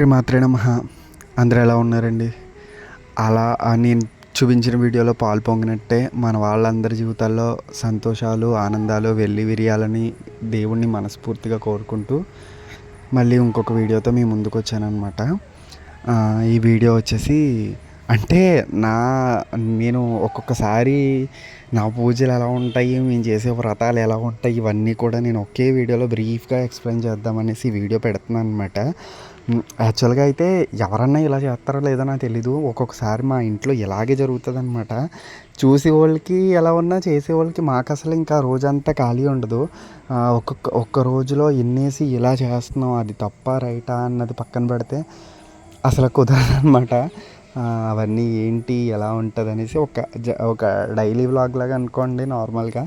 శ్రీమాత్రే నమ. అందరూ ఎలా ఉన్నారండి? అలా నేను చూపించిన వీడియోలో పాలు పొంగినట్టే మన వాళ్ళందరి జీవితాల్లో సంతోషాలు ఆనందాలు వెళ్ళి విరియాలని దేవుణ్ణి మనస్ఫూర్తిగా కోరుకుంటూ మళ్ళీ ఇంకొక వీడియోతో మీ ముందుకు వచ్చానమాట ఈ వీడియో వచ్చేసి అంటే నా నేను ఒక్కొక్కసారి నా పూజలు ఎలా ఉంటాయి మేము చేసే వ్రతాలు ఎలా ఉంటాయి ఇవన్నీ కూడా నేను ఒకే వీడియోలో బ్రీఫ్గా ఎక్స్ప్లెయిన్ చేద్దామనేసి వీడియో పెడుతున్నాను అనమాట యాక్చువల్గా అయితే ఎవరన్నా ఇలా చేస్తారో లేదో నాకు తెలీదు. ఒక్కొక్కసారి మా ఇంట్లో ఇలాగే జరుగుతుంది అనమాట చూసే వాళ్ళకి ఎలా ఉన్నా చేసే వాళ్ళకి మాకు అసలు ఇంకా రోజంతా ఖాళీ ఉండదు. ఒక్కొక్క ఒక్క రోజులో ఎన్నేసి ఇలా చేస్తున్నాం అది తప్ప రైటా అన్నది పక్కన పెడితే అసలు కుదరదు అనమాట అవన్నీ ఏంటి ఎలా ఉంటుంది అనేసి ఒక జ ఒక డైలీ వ్లాగ్ లాగా అనుకోండి నార్మల్గా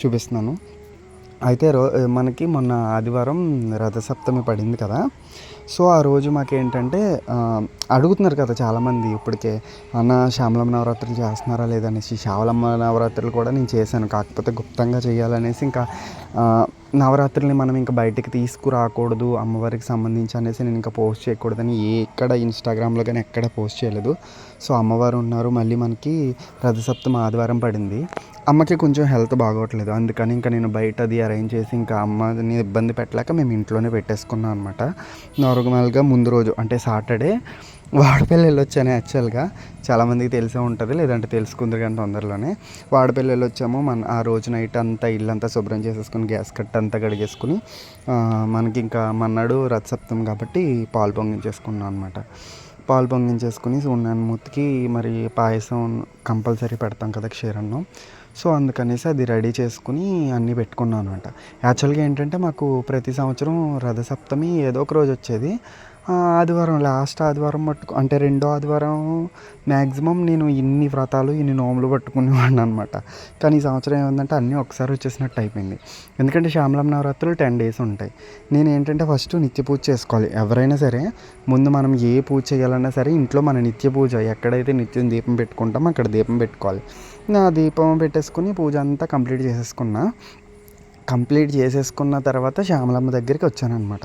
చూపిస్తున్నాను. అయితే రో మనకి మొన్న ఆదివారం రథసప్తమి పడింది కదా. సో ఆ రోజు మాకేంటంటే అడుగుతున్నారు కదా చాలామంది ఇప్పటికే అన్న శ్యామలమ్మ నవరాత్రులు చేస్తున్నారా లేదనేసి శ్యామలమ్మ నవరాత్రులు కూడా నేను చేశాను. కాకపోతే గుప్తంగా చేయాలనేసి ఇంకా నవరాత్రుల్ని మనం ఇంకా బయటికి తీసుకురాకూడదు అమ్మవారికి సంబంధించి అనేసి నేను ఇంకా పోస్ట్ చేయకూడదని ఎక్కడ ఇన్స్టాగ్రామ్లో కానీ ఎక్కడ పోస్ట్ చేయలేదు. సో అమ్మవారు ఉన్నారు. మళ్ళీ మనకి రథసప్తమి ఆదివారం పడింది. అమ్మకి కొంచెం హెల్త్ బాగోట్లేదు. అందుకని ఇంకా నేను బయట అది అరేంజ్ చేసి ఇంకా అమ్మని ఇబ్బంది పెట్టలేక మేము ఇంట్లోనే పెట్టేసుకున్నాం అనమాట నార్మల్గా ముందు రోజు అంటే సాటర్డే వాడపల్లి వెళ్ళొచ్చాను యాక్చువల్గా. చాలామందికి తెలిసే ఉంటుంది లేదంటే తెలుసుకుందరు కానీ తొందరలోనే. వాడపల్లి వెళ్ళొచ్చాము మన ఆ రోజు నైట్ అంతా ఇల్లంతా శుభ్రం చేసేసుకుని గ్యాస్ కట్ అంతా కడిగేసుకుని మనకి ఇంకా మన్నాడు రథసప్తం కాబట్టి పాలు పొంగించేసుకున్నాం అనమాట పాలు పొంగించేసుకుని మూతికి మరి పాయసం కంపల్సరీ పెడతాం కదా క్షీరన్నం. సో అందుకనేసి అది రెడీ చేసుకుని అన్నీ పెట్టుకున్నాను అనమాట యాక్చువల్గా ఏంటంటే మాకు ప్రతి సంవత్సరం రథసప్తమి ఏదో ఒక రోజు వచ్చేది. ఆదివారం లాస్ట్ ఆదివారం పట్టుకు అంటే రెండో ఆదివారం మ్యాక్సిమం నేను ఇన్ని వ్రతాలు ఇన్ని నోములు పట్టుకునేవాడిని అనమాట కానీ ఈ సంవత్సరం ఏమందంటే అన్నీ ఒకసారి వచ్చేసినట్టు అయిపోయింది. ఎందుకంటే శ్యామలం నవరాత్రులు టెన్ డేస్ ఉంటాయి. నేను ఏంటంటే ఫస్ట్ నిత్య పూజ చేసుకోవాలి. ఎవరైనా సరే ముందు మనం ఏ పూజ చేయాలన్నా సరే ఇంట్లో మన నిత్య పూజ ఎక్కడైతే నిత్యం దీపం పెట్టుకుంటామో అక్కడ దీపం పెట్టుకోవాలి. నా దీపం పెట్టేసుకుని పూజ అంతా కంప్లీట్ చేసేసుకున్నా కంప్లీట్ చేసేసుకున్న తర్వాత శ్యామలమ్మ దగ్గరికి వచ్చానమాట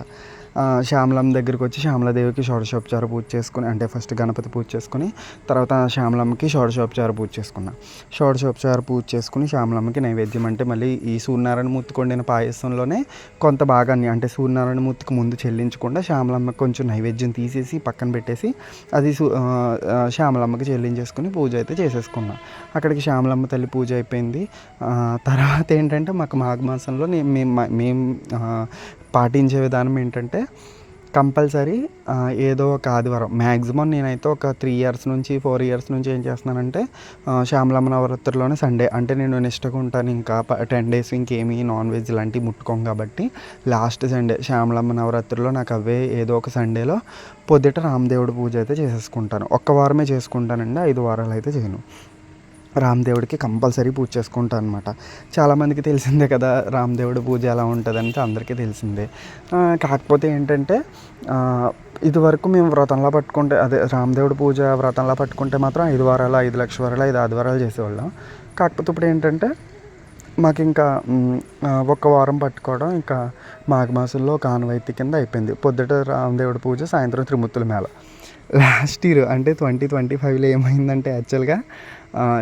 శ్యామలమ్మ దగ్గరికి వచ్చి శ్యామలాదేవికి షోడశోపచార పూజ చేసుకుని అంటే ఫస్ట్ గణపతి పూజ చేసుకుని తర్వాత శ్యామలమ్మకి షోడశోపచార పూజ చేసుకున్నా. షోడశోపచార పూజ చేసుకుని శ్యామలమ్మకి నైవేద్యం అంటే మళ్ళీ ఈ సూర్యనారాయణ మూర్తి కొండిన పాయసంలోనే కొంత భాగాన్ని అంటే సూర్యనారాయణ మూర్తికి ముందు చెల్లించకుండా శ్యామలమ్మకి కొంచెం నైవేద్యం తీసేసి పక్కన పెట్టేసి అది శ్యామలమ్మకి చెల్లించేసుకుని పూజ అయితే చేసేసుకున్నా. అక్కడికి శ్యామలమ్మ తల్లి పూజ అయిపోయింది. తర్వాత ఏంటంటే మాకు మాఘమాసంలో మేము మేము పాటించే విధానం ఏంటంటే కంపల్సరీ ఏదో ఒక ఆదివారం. మ్యాక్సిమం నేనైతే ఒక త్రీ ఇయర్స్ నుంచి ఫోర్ ఇయర్స్ నుంచి ఏం చేస్తున్నానంటే శ్యామలమ్మ నవరాత్రిలోనే సండే. అంటే నేను నిష్టగా ఉంటాను ఇంకా టెన్ డేస్ ఇంకేమీ నాన్ వెజ్ లాంటివి ముట్టుకోం కాబట్టి లాస్ట్ సండే. శ్యామలమ్మ నవరాత్రిలో నాకు అవే ఏదో ఒక సండేలో పొద్దుట రామదేవుడి పూజ అయితే చేసేసుకుంటాను. ఒక్క వారమే చేసుకుంటానండి ఐదు వారాలు అయితే చేయను. రామదేవుడికి కంపల్సరీ పూజ చేసుకుంటా అనమాట చాలామందికి తెలిసిందే కదా రామదేవుడి పూజ ఎలా ఉంటుందంటే అందరికీ తెలిసిందే. కాకపోతే ఏంటంటే ఇదివరకు మేము వ్రతంలా పట్టుకుంటే అదే రామదేవుడి పూజ వ్రతంలా పట్టుకుంటే మాత్రం ఐదు వారాలు ఐదు లక్ష వారాలు ఐదు ఆదివారాలు చేసేవాళ్ళం. కాకపోతే ఇప్పుడు ఏంటంటే మాకు ఇంకా ఒక్క వారం పట్టుకోవడం ఇంకా మాఘమాసంలో ఒక ఆనవాయితీ కింద అయిపోయింది. పొద్దుట రామదేవుడి పూజ సాయంత్రం త్రిమూర్తుల మేళ. లాస్ట్ ఇయర్ అంటే ట్వంటీ ట్వంటీ ఫైవ్లో ఏమైందంటే యాక్చువల్గా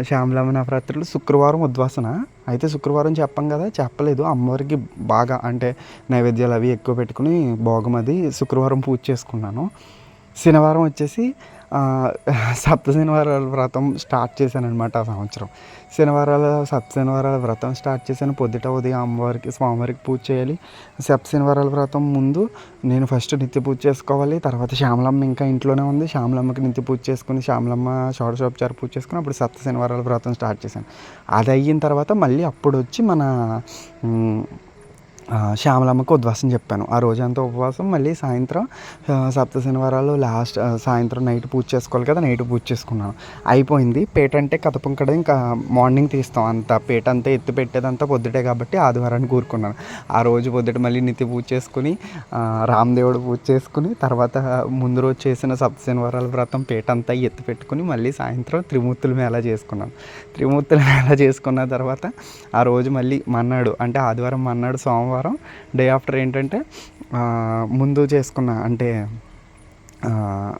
శ్యామలమ్మ నవరాత్రులు శుక్రవారం ఉద్వాసన. అయితే శుక్రవారం చెప్పం కదా చెప్పలేదు. అమ్మవారికి బాగా అంటే నైవేద్యాలు అవి ఎక్కువ పెట్టుకుని భోగం అది శుక్రవారం పూజ చేసుకున్నాను. శనివారం వచ్చేసి సప్త శనివారాల వ్రతం స్టార్ట్ చేశాను అనమాట ఆ సంవత్సరం. శనివారాల సప్త శనివారాల వ్రతం స్టార్ట్ చేశాను. పొద్దుట ఉదయం అమ్మవారికి స్వామివారికి పూజ చేయాలి. సప్త శనివారాల వ్రతం ముందు నేను ఫస్ట్ నిత్య పూజ చేసుకోవాలి. తర్వాత శ్యామలమ్మ ఇంకా ఇంట్లోనే ఉంది. శ్యామలమ్మకి నిత్య పూజ చేసుకుని శ్యామలమ్మ షోడశోపచార పూజ చేసుకుని అప్పుడు సప్త శనివారాల వ్రతం స్టార్ట్ చేశాను. అది అయిన తర్వాత మళ్ళీ అప్పుడు వచ్చి మన శ్యామలమ్మకు ఉద్వాసం చెప్పాను. ఆ రోజంతా ఉపవాసం మళ్ళీ సాయంత్రం సప్త శనివారాలు లాస్ట్ సాయంత్రం నైట్ పూజ చేసుకోవాలి కదా నైట్ పూజ చేసుకున్నాను. అయిపోయింది. పేట అంటే కథపంకడ ఇంకా మార్నింగ్ తీస్తాం. అంత పేట అంతా ఎత్తి పెట్టేదంతా పొద్దుటే కాబట్టి ఆదివారాన్ని కూరుకున్నాను. ఆ రోజు పొద్దుట మళ్ళీ నిత్య పూజ చేసుకుని రామదేవుడు పూజ చేసుకుని తర్వాత ముందు రోజు చేసిన సప్త శనివారాల వ్రతం పేట అంతా ఎత్తి పెట్టుకుని మళ్ళీ సాయంత్రం త్రిమూర్తుల మేళ చేసుకున్నాను. త్రిమూర్తుల మేళ చేసుకున్న తర్వాత ఆ రోజు మళ్ళీ మన్నాడు అంటే ఆదివారం మన్నాడు సోమవారం వారం డే ఆఫ్టర్ ఏంటంటే ముందు చేసుకున్న అంటే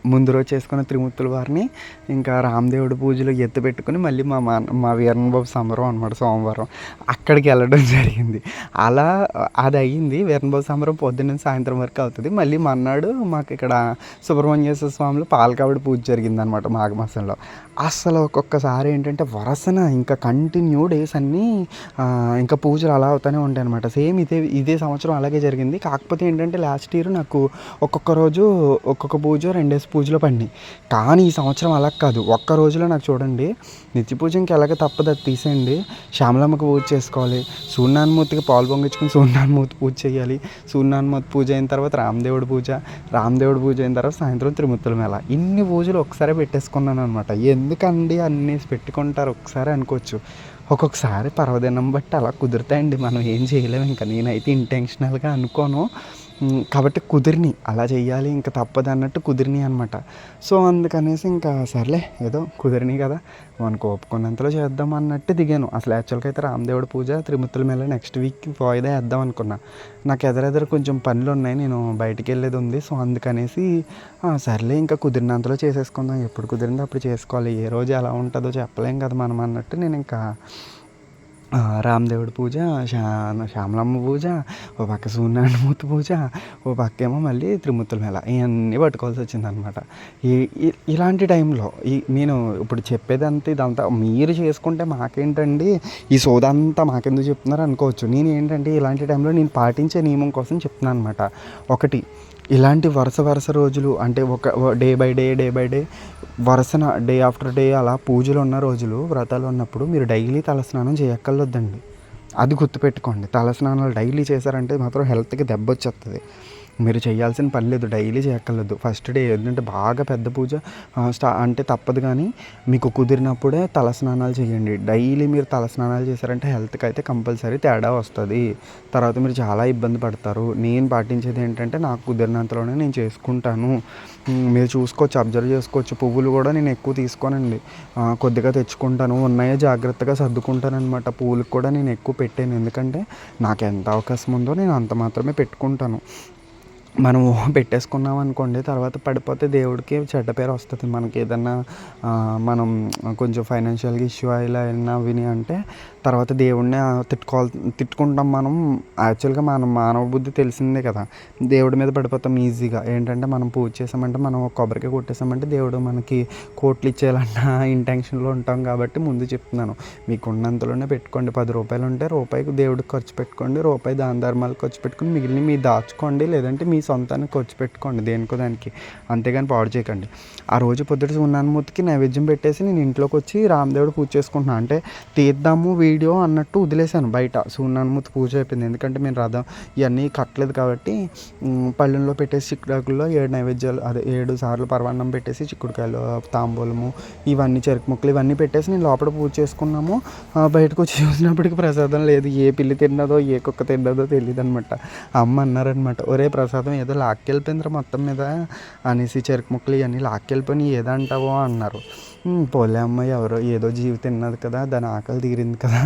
ముందు రోజు చేసుకున్న త్రిమూర్తుల వారిని ఇంకా రామదేవుడి పూజలు ఎత్తు పెట్టుకుని మళ్ళీ మా మా మా వీరన్నబాబు సంబరం అనమాట సోమవారం. అక్కడికి వెళ్ళడం జరిగింది. అలా అది అయ్యింది. వీరన్నబాబు సంబరం పొద్దున్న సాయంత్రం వరకు అవుతుంది. మళ్ళీ మన్నాడు మాకు ఇక్కడ సుబ్రహ్మణ్యేశ్వర స్వామిలో పాలకావిడి పూజ జరిగింది అనమాట మాఘమాసంలో. అసలు ఒక్కొక్కసారి ఏంటంటే వరసన ఇంకా కంటిన్యూ డేస్ అన్నీ ఇంకా పూజలు అలా అవుతూనే ఉంటాయి అనమాట సేమ్ ఇదే ఇదే సంవత్సరం అలాగే జరిగింది. కాకపోతే ఏంటంటే లాస్ట్ ఇయర్ నాకు ఒక్కొక్క రోజు ఒక్కొక్క పూజ రెండేసి పూజలో పడినాయి. కానీ ఈ సంవత్సరం అలా కాదు. ఒక్క రోజులో నాకు చూడండి నిత్య పూజ ఇంక ఎలాగ తప్పదు అది తీసేయండి. శ్యామలమ్మకి పూజ చేసుకోవాలి. సూర్యనారాయణమూర్తికి పాలు పొంగించుకుని సూర్యనారాయణమూర్తి పూజ చేయాలి. సూర్యనారాయణమూర్తి పూజ అయిన తర్వాత రామదేవుడి పూజ రామదేవుడి పూజ అయిన తర్వాత సాయంత్రం త్రిముత్తుల మేళ. ఇన్ని పూజలు ఒకసారి పెట్టేసుకున్నాను అనమాట ఎందుకండి అన్నీ పెట్టుకుంటారు? ఒకసారి అనుకోవచ్చు. ఒక్కొక్కసారి పర్వదినం బట్టి అలా కుదురుతాయండి. మనం ఏం చేయలేము ఇంకా. నేనైతే ఇంటెన్షనల్గా అనుకోను. కాబట్టి కుదిరిని అలా చేయాలి ఇంకా తప్పదు అన్నట్టు కుదిరిని అనమాట సో అందుకనేసి ఇంకా సర్లే ఏదో కుదిరిని కదా మనకు ఒప్పుకున్నంతలో చేద్దాం అన్నట్టు దిగాను. అసలు యాక్చువల్గా అయితే రామదేవుడి పూజ త్రిమూర్తుల మేళ నెక్స్ట్ వీక్ వాయిదా వేద్దాం అనుకున్నా. నాకు ఎదురెదురు కొంచెం పనులు ఉన్నాయి నేను బయటికి వెళ్ళేది ఉంది. సో అందుకనేసి సర్లే ఇంకా కుదిరినంతలో చేసేసుకుందాం. ఎప్పుడు కుదిరిందో అప్పుడు చేసుకోవాలి. ఏ రోజు ఎలా ఉంటుందో చెప్పలేం కదా మనం అన్నట్టు నేను ఇంకా రామదేవుడి పూజ శ్యా శ్యామలమ్మ పూజ ఓ పక్క సూర్యనారాయణమూర్తి పూజ ఓ పక్క ఏమో మళ్ళీ త్రిమూర్తుల మేళ. ఇవన్నీ పట్టుకోవాల్సి వచ్చింది అనమాట ఈ ఈ- ఇలాంటి టైంలో ఈ నేను ఇప్పుడు చెప్పేదంతా ఇదంతా మీరు చేసుకుంటే మాకేంటండి? ఈ సోదంతా మాకెందుకు చెప్తున్నారు అనుకోవచ్చు. నేను ఏంటంటే ఇలాంటి టైంలో నేను పాటించే నియమం కోసం చెప్తున్నాను అనమాట ఒకటి ఇలాంటి వరుస వరుస రోజులు అంటే ఒక day by day day by day వరుసన day after day అలా పూజలు ఉన్న రోజులు వ్రతాలు ఉన్నప్పుడు మీరు డైలీ తలస్నానం చేయక్కర్లేదండి. అది గుర్తుపెట్టుకోండి. తలస్నానాలు డైలీ చేశారంటే మాత్రం హెల్త్కి దెబ్బ వచ్చేస్తుంది మీరు చేయాల్సిన పని లేదు డైలీ చేయక్కర్లేదు. ఫస్ట్ డే ఏంటంటే బాగా పెద్ద పూజ స్టా అంటే తప్పదు కానీ మీకు కుదిరినప్పుడే తలస్నానాలు చేయండి. డైలీ మీరు తలస్నానాలు చేశారంటే హెల్త్కి అయితే కంపల్సరీ తేడా వస్తుంది. తర్వాత మీరు చాలా ఇబ్బంది పడతారు. నేను పాటించేది ఏంటంటే నాకు కుదిరినంతలోనే నేను చేసుకుంటాను. మీరు చూసుకోవచ్చు అబ్జర్వ్ చేసుకోవచ్చు. పువ్వులు కూడా నేను ఎక్కువ తీసుకోనండి. కొద్దిగా తెచ్చుకుంటాను. ఉన్నాయో జాగ్రత్తగా సర్దుకుంటాను అనమాట పువ్వులకు కూడా నేను ఎక్కువ పెట్టాను. ఎందుకంటే నాకు ఎంత అవకాశం ఉందో నేను అంత మాత్రమే పెట్టుకుంటాను. మనం పెట్టేసుకున్నాం అనుకోండి తర్వాత పడిపోతే దేవుడికి చెడ్డ పేరు వస్తుంది. మనకి ఏదన్నా మనం కొంచెం ఫైనాన్షియల్గా ఇష్యూ ఇలా అయినా విని అంటే తర్వాత దేవుడిని తిట్టుకోవాలి తిట్టుకుంటాం మనం. యాక్చువల్గా మనం మానవ బుద్ధి తెలిసిందే కదా. దేవుడి మీద పడిపోతాం ఈజీగా. ఏంటంటే మనం పూజ చేసామంటే మనం ఒక కొబ్బరికాయ కొట్టేసామంటే దేవుడు మనకి కోట్లు ఇచ్చేయాలన్న ఇంటెన్షన్లో ఉంటాం కాబట్టి ముందు చెప్తున్నాను. మీకు ఉన్నంతలోనే పెట్టుకోండి. పది రూపాయలు ఉంటే రూపాయికి దేవుడికి ఖర్చు పెట్టుకోండి. రూపాయి దాని ధర్మాలకు ఖర్చు పెట్టుకుని మిగిలిన మీ దాచుకోండి. లేదంటే మీ సొంతానికి ఖర్చు పెట్టుకోండి దేనికో దానికి. అంతేగాని పాడు చేయకండి. ఆ రోజు పొద్దుట సున్నానుమూర్తికి నైవేద్యం పెట్టేసి నేను ఇంట్లోకి వచ్చి రామదేవుడు పూజ చేసుకుంటున్నాను అంటే తీద్దాము వీడియో అన్నట్టు వదిలేశాను బయట. సూర్యనారాయణమూర్తి పూజ అయిపోయింది. ఎందుకంటే మేము రథం ఇవన్నీ కట్టలేదు కాబట్టి పళ్ళెంలో పెట్టేసి చిక్కుడాకుల్లో ఏడు నైవేద్యాలు అదే ఏడు సార్లు పరవాన్నం పెట్టేసి చిక్కుడుకాయలు తాంబూలము ఇవన్నీ చెరుకు ముక్కలు ఇవన్నీ పెట్టేసి నేను లోపల పూజ చేసుకున్నాము. బయటకు వచ్చి చూసినప్పటికి ప్రసాదం లేదు. ఏ పిల్లి తిన్నదో ఏ కుక్క తిన్నదో తెలియదు అనమాట అమ్మ అన్నారనమాట ఒరే ప్రసాదం ఏదో లాక్కెళ్ళిపోయిందిరా మొత్తం మీద అనేసి చెరుకు ముక్కలు ఇవన్నీ లాక్కెళ్ళిపోయి ఏదంటావో అన్నారు. పోలే అమ్మాయి ఎవరో ఏదో జీవి తిన్నది కదా దాని ఆకలి తీరింది కదా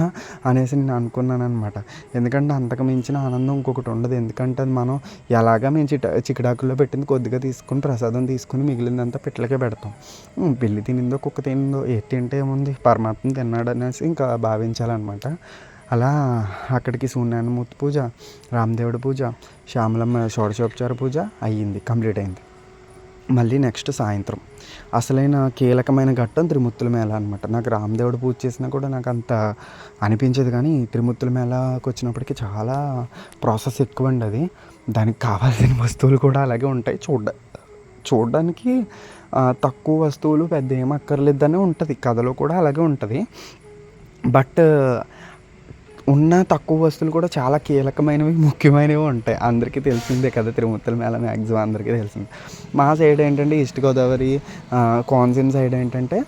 అనేసి నేను అనుకున్నాను అనమాట ఎందుకంటే అంతకు మించిన ఆనందం ఇంకొకటి ఉండదు. ఎందుకంటే అది మనం ఎలాగా మేము చిట చికిడాకుల్లో పెట్టింది కొద్దిగా తీసుకుని ప్రసాదం తీసుకుని మిగిలిందంతా పిట్లకే పెడతాం. పెళ్ళి పిల్లి తినిందో కుక్క తినిందో ఏ తింటే ఏముంది? పరమాత్మ తిన్నాడు అనేసి ఇంకా భావించాలన్నమాట. అలా అక్కడికి సూర్యనారాయణమూర్తి పూజ రామదేవుడి పూజ శ్యామలమ్మ షోడశోపచార పూజ అయ్యింది కంప్లీట్ అయింది మళ్ళీ నెక్స్ట్ సాయంత్రం. అసలైన కీలకమైన ఘట్టం త్రిముత్తుల మేళ అనమాట నాకు రామదేవుడు పూజ చేసినా కూడా నాకు అంత అనిపించేది కానీ త్రిముత్తుల మేళకు వచ్చినప్పటికీ చాలా ప్రాసెస్ ఎక్కువ అండి అది. దానికి కావాల్సిన వస్తువులు కూడా అలాగే ఉంటాయి. చూడ చూడడానికి తక్కువ వస్తువులు పెద్ద ఏం అక్కర్లేదని ఉంటుంది. కథలో కూడా అలాగే ఉంటుంది. బట్ ఉన్న తక్కువ వస్తువులు కూడా చాలా కీలకమైనవి ముఖ్యమైనవి ఉంటాయి. అందరికీ తెలిసిందే కదా తిరుమూర్తుల మేళ మ్యాక్సిమం అందరికీ తెలిసింది. మా సైడ్ ఏంటంటే ఈస్ట్ గోదావరి కోనసీమ సైడ్ ఏంటంటే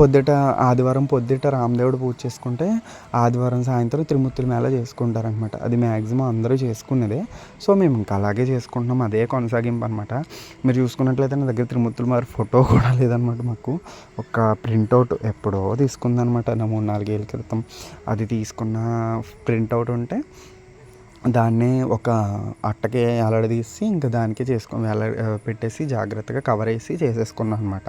పొద్దుట ఆదివారం పొద్దుట రామదేవుడు పూజ చేసుకుంటే ఆదివారం సాయంత్రం తిరుమతుల మేళ చేసుకుంటారనమాట అది మ్యాక్సిమం అందరూ చేసుకునేదే. సో మేము ఇంకా అలాగే చేసుకుంటున్నాం. అదే కొనసాగింపు అనమాట మీరు చూసుకున్నట్లయితే నా దగ్గర తిరుమతుల మారి ఫోటో కూడా లేదనమాట మాకు. ఒక ప్రింట్అవుట్ ఎప్పుడో తీసుకుందనమాట నా మూడు నాలుగేళ్ళ క్రితం. అది తీసుకున్న ప్రింట్అవుట్ ఉంటే దాన్నే ఒక అట్టకి వేలాడదీసి ఇంకా దానికే చేసుకొని వేలా పెట్టేసి జాగ్రత్తగా కవర్ వేసి చేసేసుకున్నాను అనమాట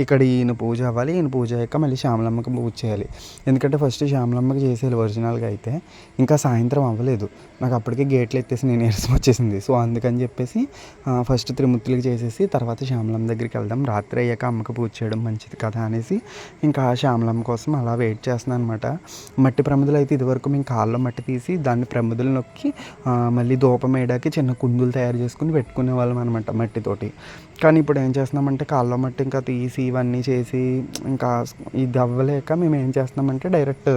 ఇక్కడ ఈయన పూజ అవ్వాలి ఈయన పూజ అయ్యాక మళ్ళీ శ్యామలమ్మకి పూజ చేయాలి. ఎందుకంటే ఫస్ట్ శ్యామలమ్మకి చేసేయాలి ఒరిజినల్గా అయితే ఇంకా సాయంత్రం అవ్వలేదు. నాకు అప్పటికే గేట్లు ఎత్తేసి నేను నీరసం వచ్చేసింది. సో అందుకని చెప్పేసి ఫస్ట్ త్రిమూర్తులకి చేసేసి తర్వాత శ్యామలమ్మ దగ్గరికి వెళ్దాం. రాత్రి అయ్యాక అమ్మకి పూజ చేయడం మంచిది కదా అనేసి ఇంకా శ్యామలమ్మ కోసం అలా వెయిట్ చేస్తున్నాను అనమాట మట్టి ప్రమిదలు అయితే ఇదివరకు మేము కాళ్ళలో మట్టి తీసి దాన్ని ప్రమిదలు నొక్కి మళ్ళీ దూపమేడాకి చిన్న కుందులు తయారు చేసుకుని పెట్టుకునే వాళ్ళం అనమాట మట్టితోటి. కానీ ఇప్పుడు ఏం చేస్తున్నామంటే కాళ్ళలో మట్టి ఇంకా తీసి ఇవన్నీ చేసి ఇంకా ఇది అవ్వలేక మేము ఏం చేస్తున్నామంటే డైరెక్ట్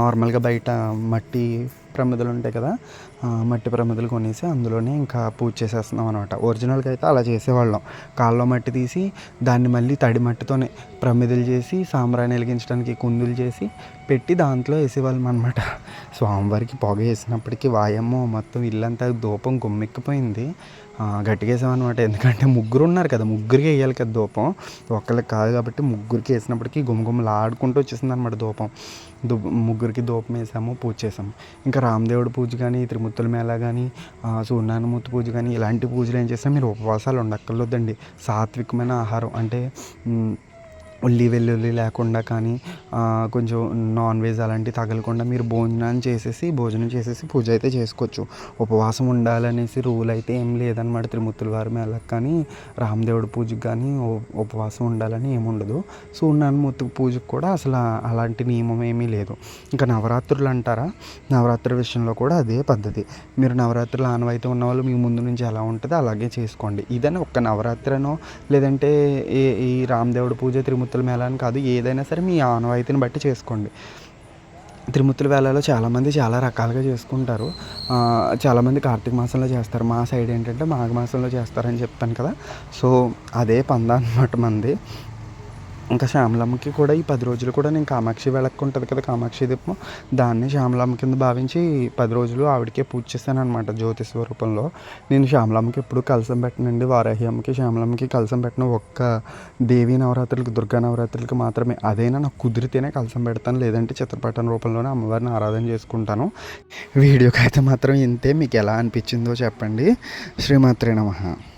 నార్మల్గా బయట మట్టి ప్రమిదలు ఉంటాయి కదా మట్టి ప్రమిదలు కొనేసి అందులోనే ఇంకా పూజ చేసేస్తున్నాం అనమాట ఒరిజినల్గా అయితే అలా చేసేవాళ్ళం. కాళ్ళలో మట్టి తీసి దాన్ని మళ్ళీ తడి మట్టితోనే ప్రమిదలు చేసి సాంబ్రాన్ని వెలిగించడానికి కుందులు చేసి పెట్టి దాంట్లో వేసేవాళ్ళం అనమాట స్వామివారికి పొగ వేసినప్పటికీ వాయమ్మో మొత్తం ఇల్లంతా ధూపం గుమ్మెక్కిపోయింది. గట్టిగేసామన్నమాట ఎందుకంటే ముగ్గురు ఉన్నారు కదా ముగ్గురికి వేయాలి కదా ధూపం ఒక్కరికి కాదు కాబట్టి ముగ్గురికి వేసినప్పటికీ గుమగుమలు ఆడుకుంటూ వచ్చేసింది అనమాట ధూపం దు ముగ్గురికి ధూపం వేసాము పూజ చేసాము. ఇంకా రామదేవుడి పూజ కానీ ముత్తుల మేళ కానీ సూర్యనారాయణమూర్తి పూజ కానీ ఇలాంటి పూజలు ఏం చేస్తే? మీరు ఉపవాసాలు ఉండక్కర్లేదండి. సాత్వికమైన ఆహారం అంటే ఉల్లి వెల్లుల్లి లేకుండా కానీ కొంచెం నాన్ వెజ్ అలాంటివి తగలకుండా మీరు భోజనం చేసేసి భోజనం చేసేసి పూజ అయితే చేసుకోవచ్చు. ఉపవాసం ఉండాలనేసి రూల్ అయితే ఏం లేదనమాట త్రిమూర్తుల వారి మేళకు కానీ రామదేవుడి పూజకు కానీ ఉపవాసం ఉండాలని ఏముండదు ఉండదు. సూర్యనారాయణమూర్తి పూజకు కూడా అసలు అలాంటి నియమం ఏమీ లేదు. ఇంకా నవరాత్రులు అంటారా? నవరాత్రి విషయంలో కూడా అదే పద్ధతి. మీరు నవరాత్రులు ఆనవాయితీ ఉన్న వాళ్ళు మీ ముందు నుంచి ఎలా ఉంటుందో అలాగే చేసుకోండి. ఇదని ఒక్క నవరాత్రనో లేదంటే ఈ ఈ రామదేవుడి పూజ త్రిమూర్తుల మేళ అని కాదు ఏదైనా సరే మీ ఆనవాయితీని బట్టి చేసుకోండి. త్రిమూర్తుల వేళలో చాలామంది చాలా రకాలుగా చేసుకుంటారు. చాలామంది కార్తీక మాసంలో చేస్తారు. మా సైడ్ ఏంటంటే మాఘ మాసంలో చేస్తారని చెప్తాను కదా. సో అదే పంద అనమాట మంది. ఇంకా శ్యామలమ్మకి కూడా ఈ పది రోజులు కూడా నేను కామాక్షి వెళ్ళకు ఉంటుంది కదా కామాక్షి దీపం. దాన్ని శ్యామలమ్మ కింద భావించి పది రోజులు ఆవిడకే పూజ చేశాను జ్యోతి స్వరూపంలో. నేను శ్యామలమ్మకి ఎప్పుడు కలసం పెట్టనండి. వారాహి అమ్మకి శ్యామలమ్మకి కలసం పెట్టిన ఒక్క దేవీ నవరాత్రులకి దుర్గా నవరాత్రులకి మాత్రమే. అదైనా నాకు కుదిరితేనే కలసం పెడతాను. లేదంటే చిత్రపటం రూపంలోనే అమ్మవారిని ఆరాధన చేసుకుంటాను. వీడియోకి అయితే మాత్రం ఇంతే. మీకు ఎలా అనిపించిందో చెప్పండి. శ్రీమాత్రే నమః.